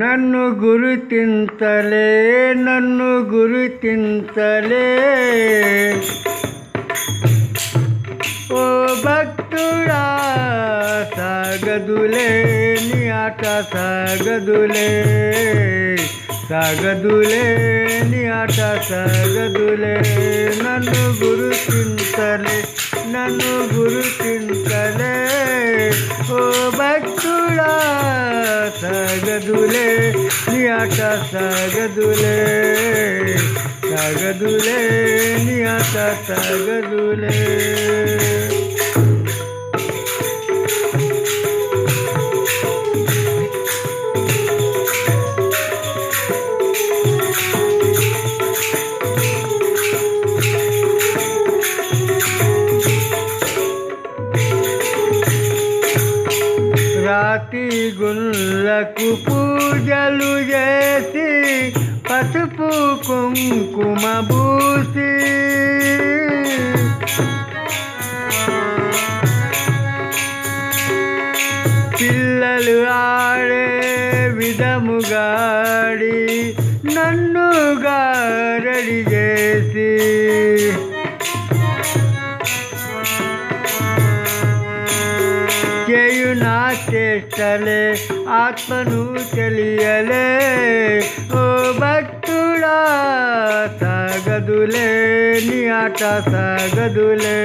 నన్ను గురుతింతలే నన్ను గురుతింతలే ఓ భక్తుడా సాగదులే నీ ఆట సాగదులే. సాగదులే నీ ఆట సాగదులే. నన్ను గురుతింతలే నన్ను గురుతింతలే ఓ భక్తు సాగదులే నీ ఆట సాగదులే సాగదులే నీ రాతి గుళ్ళకు పూజలు చేసి పసుపు కుంకుమ పూసి. పిల్లలు ఆడే విధముగాడి నన్ను గారడి చేసి. చేష్టలే ఆత్మను తెలియలే. ఓ భక్తుడా సాగదులే నీ ఆట సాగదులే.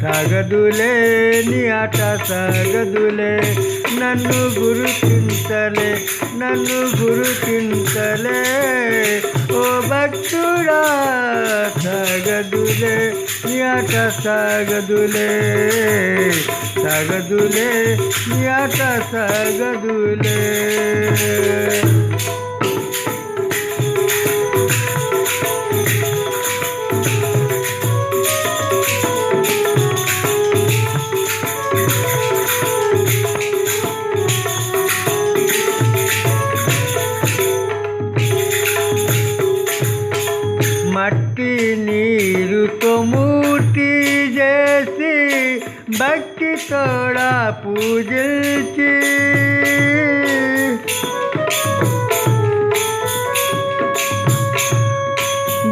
సాగదులే నీ ఆట సాగదులే. నన్ను గురుతింతలే నన్ను గురుతింతలే ఓ భక్తుడా సాగదులే నీ ఆట సాగదులే. సాగదులే నీ ఆట భక్తి తోడా పూజించి.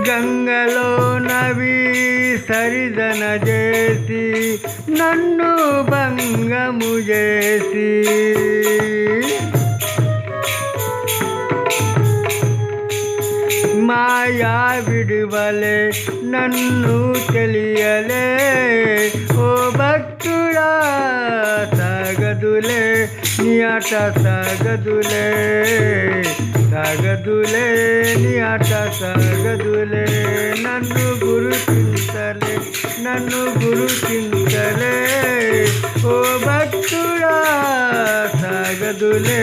గంగలో నవి సరిదన చేసి నన్ను భంగము చేసి. మాయా విడువలే నన్ను తెలియలే. నీ ఆట సాగదులే సాగదులే నీ ఆట సాగదులే నన్ను గురుతింతలే నన్ను గురుతింతలే ఓ భక్తుడా సాగదులే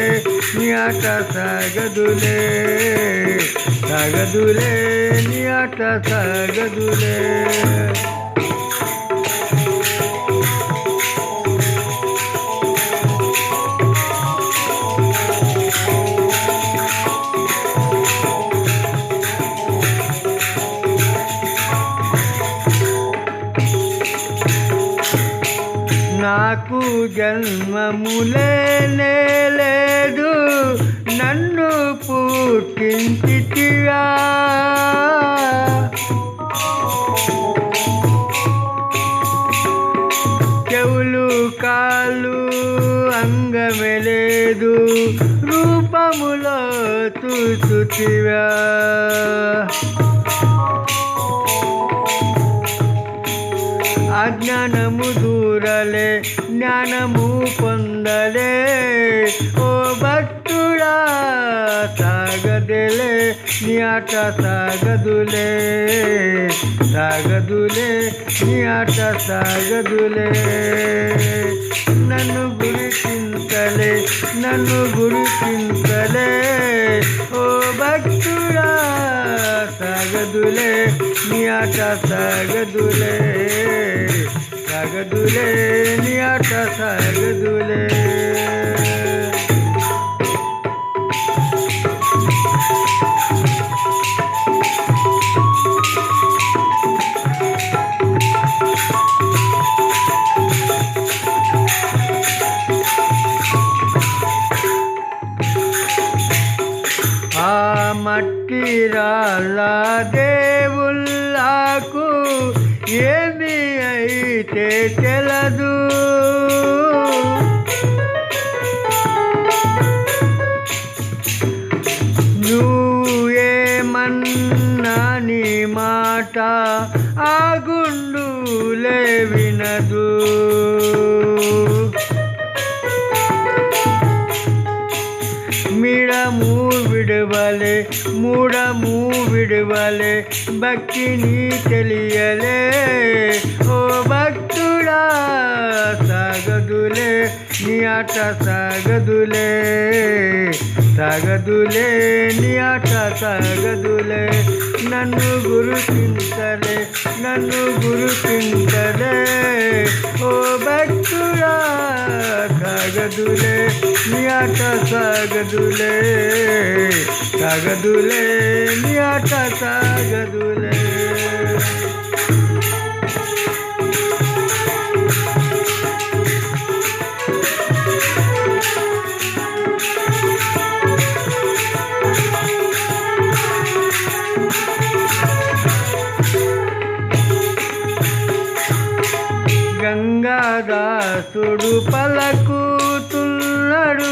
నీ ఆట సాగదులే. సాగదులే నీ ఆట సాగదులే. నాకు జన్మములేనే లేదు నన్ను పుట్టించితివా చెవులు కాళ్ళు అంగమే లేదు రూపములో చూచుతివా. అజ్ఞానము దూరలే జ్ఞానము పొందలే. ఓ భక్తుడా సాగదలే నీ సాగదులే. సాగదులే నీ సాగదులే. నన్ను గురిచింతలే నన్ను గురిచింతలే. ఓ భక్తుడా సాగదులే నీ సాగదులే. సాగదులే నీ ఆట సాగదులే మట్టి రాళ్ళ దేవుళ్ళకు ఏమి అయితే తెలదు నువ్వేమన్నా నీ మాట ఆ గుండులే వినదు. మిడము విడవలే మూడము విడవలే భక్తిని తెలి ఆట సాగదులే సాగదులే నీ ఆట సాగదులే. నన్ను గురుకింతలే నన్ను గురుకింతలే ఓ భక్తుడా సాగదులే నీ ఆట సాగదులే. సాగదులే నీ ఆట సాగదులే. గంగాదాసుడు పలకుతున్నాడు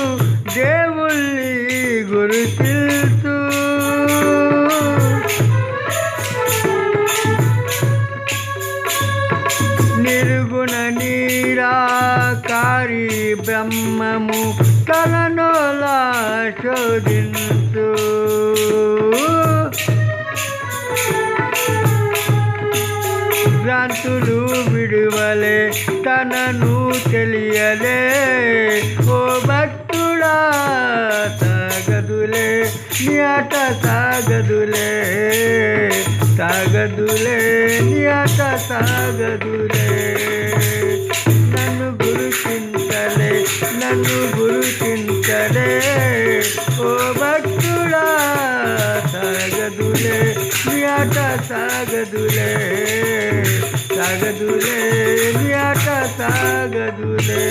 దేవుళ్ళి గురుతిల్తూ నిర్గుణ నీరాకారి బ్రహ్మము తలనోలా శోధించు. భ్రాంతులు విడువలే తనను తెలియలే. ఓ భక్తుడా సాగదులే నియట సాగదులే. సాగదులే నియట సాగదులే. నన్ను గురుతించలే నన్ను గురుతించలే. ఓ భక్తుడా సాగదులే నియట సాగదులే. సాగదులే నీ ఆట సాగదులే.